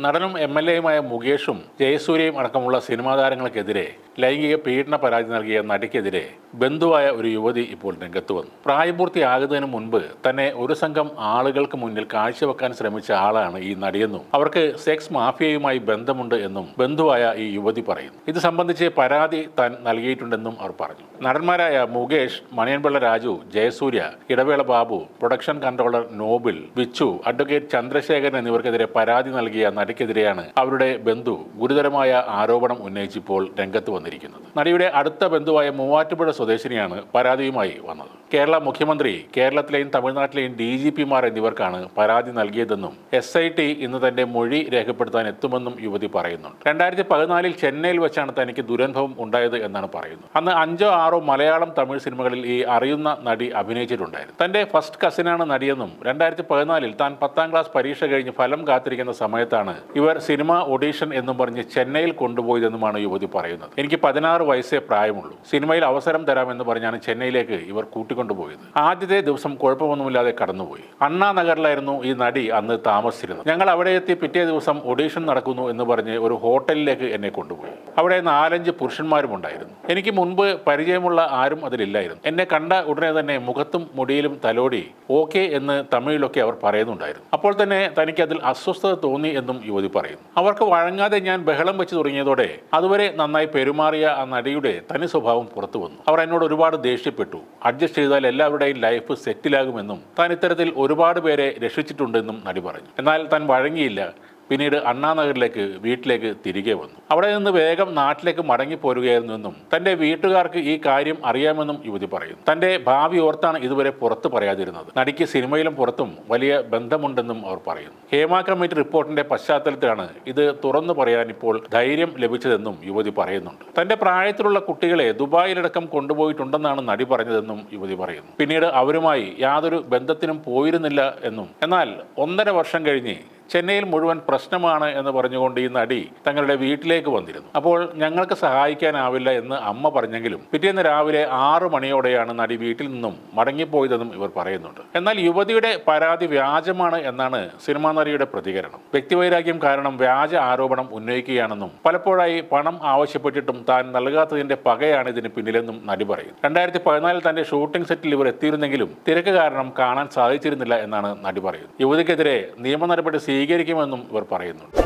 നടനും M L എയുമായ മുകേഷും ജയസൂര്യയും അടക്കമുള്ള cinema താരങ്ങൾക്കെതിരെ ലൈംഗിക പീഡന പരാതി നൽകിയ നടിക്കെതിരെ ബന്ധുവായ ഒരു യുവതി ഇപ്പോൾ രംഗത്ത് വന്നു. പ്രായപൂർത്തിയാകുന്നതിന് മുൻപ് തന്നെ ഒരു സംഘം ആളുകൾക്ക് മുന്നിൽ കാഴ്ചവെക്കാൻ ശ്രമിച്ച ആളാണ് ഈ നടിയെന്നും അവർക്ക് സെക്സ് മാഫിയയുമായി ബന്ധമുണ്ട് എന്നും ബന്ധുവായ ഈ യുവതി പറയുന്നു. ഇത് സംബന്ധിച്ച് പരാതി താൻ നൽകിയിട്ടുണ്ടെന്നും അവർ പറഞ്ഞു. നടന്മാരായ Mukesh Maniyanpilla Raju Jayasurya Idavela Babu production controller Noble Vichu advocate Chandrasekharan എന്നിവർക്കെതിരെ പരാതി നൽകിയ നടിക്കെതിരെയാണ് അവരുടെ ബന്ധു ഗുരുതരമായ ആരോപണം ഉന്നയിച്ചിപ്പോൾ രംഗത്ത് വന്നിരിക്കുന്നത്. നടിയുടെ അടുത്ത ബന്ധുവായ മൂവാറ്റുപുഴ സ്വദേശിനിയാണ് പരാതിയുമായി വന്നത്. കേരള മുഖ്യമന്ത്രി കേരളത്തിലെയും തമിഴ്നാട്ടിലെയും ഡി ജി പിമാർ എന്നിവർക്കാണ് പരാതി നൽകിയതെന്നും എസ് ഐ ടി ഇന്ന് തന്റെ മൊഴി രേഖപ്പെടുത്താൻ എത്തുമെന്നും യുവതി പറയുന്നുണ്ട്. രണ്ടായിരത്തി പതിനാലിൽ ചെന്നൈയിൽ വെച്ചാണ് തനിക്ക് ദുരനുഭവം ഉണ്ടായത് എന്നാണ് പറയുന്നത്. അന്ന് അഞ്ചോ ആറോ മലയാളം തമിഴ് സിനിമകളിൽ ഈ അറിയുന്ന നടി അഭിനയിച്ചിട്ടുണ്ടായിരുന്നു. തന്റെ ഫസ്റ്റ് കസിനാണ് നടിയെന്നും രണ്ടായിരത്തി പതിനാലിൽ താൻ പത്താം ക്ലാസ് പരീക്ഷ കഴിഞ്ഞ് ഫലം കാത്തിരിക്കുന്ന സമയത്താണ് ഇവർ സിനിമ ഒഡീഷൻ എന്നും പറഞ്ഞ് ചെന്നൈയിൽ കൊണ്ടുപോയതെന്നുമാണ് യുവതി പറയുന്നത്. എനിക്ക് പതിനാറ് വയസ്സേ പ്രായമുള്ളൂ. സിനിമയിൽ അവസരം തരാമെന്ന് പറഞ്ഞാണ് ചെന്നൈയിലേക്ക് ഇവർ കൂട്ടിക്കൊണ്ടുപോയത്. ആദ്യത്തെ ദിവസം കുഴപ്പമൊന്നുമില്ലാതെ കടന്നുപോയി. അണ്ണാ നഗറിലായിരുന്നു ഈ നടി അന്ന് താമസിച്ചിരുന്നത്. ഞങ്ങൾ അവിടെ എത്തി പിറ്റേ ദിവസം ഒഡീഷൻ നടക്കുന്നു എന്ന് പറഞ്ഞ് ഒരു ഹോട്ടലിലേക്ക് എന്നെ കൊണ്ടുപോയി. അവിടെ നാലഞ്ച് പുരുഷന്മാരും ഉണ്ടായിരുന്നു. എനിക്ക് മുൻപ് പരിചയമുള്ള ആരും അതിലില്ലായിരുന്നു. എന്നെ കണ്ട ഉടനെ തന്നെ മുഖത്തും മുടിയിലും തലോടി ഓക്കെ എന്ന് തമിഴിലൊക്കെ അവർ പറയുന്നുണ്ടായിരുന്നു. അപ്പോൾ തന്നെ തനിക്ക് അതിൽ അസ്വസ്ഥത തോന്നി എന്നും യുവതി പറയുന്നു. അവർക്ക് വഴങ്ങാതെ ഞാൻ ബഹളം വെച്ച് തുടങ്ങിയതോടെ അതുവരെ നന്നായി പെരുമാറിയ ആ നടിയുടെ തനി സ്വഭാവം പുറത്തു വന്നു. അവർ എന്നോട് ഒരുപാട് ദേഷ്യപ്പെട്ടു. അഡ്ജസ്റ്റ് ചെയ്താൽ എല്ലാവരുടെയും ലൈഫ് സെറ്റിലാകുമെന്നും താൻ ഇത്തരത്തിൽ ഒരുപാട് പേരെ രക്ഷിച്ചിട്ടുണ്ടെന്നും നടി പറഞ്ഞു. എന്നാൽ താൻ വഴങ്ങിയില്ല. പിന്നീട് അണ്ണാനഗറിലേക്ക് വീട്ടിലേക്ക് തിരികെ വന്നു. അവിടെ നിന്ന് വേഗം നാട്ടിലേക്ക് മടങ്ങി പോരുകയായിരുന്നുവെന്നും തന്റെ വീട്ടുകാർക്ക് ഈ കാര്യം അറിയാമെന്നും യുവതി പറയുന്നു. തന്റെ ഭാവി ഓർത്താണ് ഇതുവരെ പുറത്ത് പറയാതിരുന്നത്. നടിക്ക് സിനിമയിലും പുറത്തും വലിയ ബന്ധമുണ്ടെന്നും അവർ പറയുന്നു. ഹേമ കമ്മിറ്റി റിപ്പോർട്ടിന്റെ പശ്ചാത്തലത്തിലാണ് ഇത് തുറന്നു പറയാൻ ഇപ്പോൾ ധൈര്യം ലഭിച്ചതെന്നും യുവതി പറയുന്നുണ്ട്. തന്റെ പ്രായത്തിലുള്ള കുട്ടികളെ ദുബായിലടക്കം കൊണ്ടുപോയിട്ടുണ്ടെന്നാണ് നടി പറഞ്ഞതെന്നും യുവതി പറയുന്നു. പിന്നീട് അവരുമായി യാതൊരു ബന്ധത്തിനും പോയിരുന്നില്ല എന്നും എന്നാൽ ഒന്നര വർഷം കഴിഞ്ഞ് ചെന്നൈയിൽ മുഴുവൻ പ്രശ്നമാണ് എന്ന് പറഞ്ഞുകൊണ്ട് ഈ നടി തങ്ങളുടെ വീട്ടിലേക്ക് വന്നിരുന്നു. അപ്പോൾ ഞങ്ങൾക്ക് സഹായിക്കാനാവില്ല എന്ന് അമ്മ പറഞ്ഞെങ്കിലും പിറ്റേന്ന് രാവിലെ ആറ് മണിയോടെയാണ് നടി വീട്ടിൽ നിന്നും മടങ്ങിപ്പോയതെന്നും ഇവർ പറയുന്നുണ്ട്. എന്നാൽ യുവതിയുടെ പരാതി വ്യാജമാണ് എന്നാണ് സിനിമാ നടിയുടെ പ്രതികരണം. വ്യക്തിവൈരാഗ്യം കാരണം വ്യാജ ആരോപണം ഉന്നയിക്കുകയാണെന്നും പലപ്പോഴായി പണം ആവശ്യപ്പെട്ടിട്ടും താൻ നൽകാത്തതിന്റെ പകയാണ് ഇതിന് പിന്നിലെന്നും നടി പറയുന്നു. രണ്ടായിരത്തി പതിനാലിൽ തന്റെ ഷൂട്ടിംഗ് സെറ്റിൽ ഇവർ എത്തിയിരുന്നെങ്കിലും തിരക്ക് കാരണം കാണാൻ സാധിച്ചിരുന്നില്ല എന്നാണ് നടി പറയുന്നത്. യുവതിക്കെതിരെ നിയമ നടപടി സ്വീകരിക്കുമെന്നും ഇവർ പറയുന്നുണ്ട്.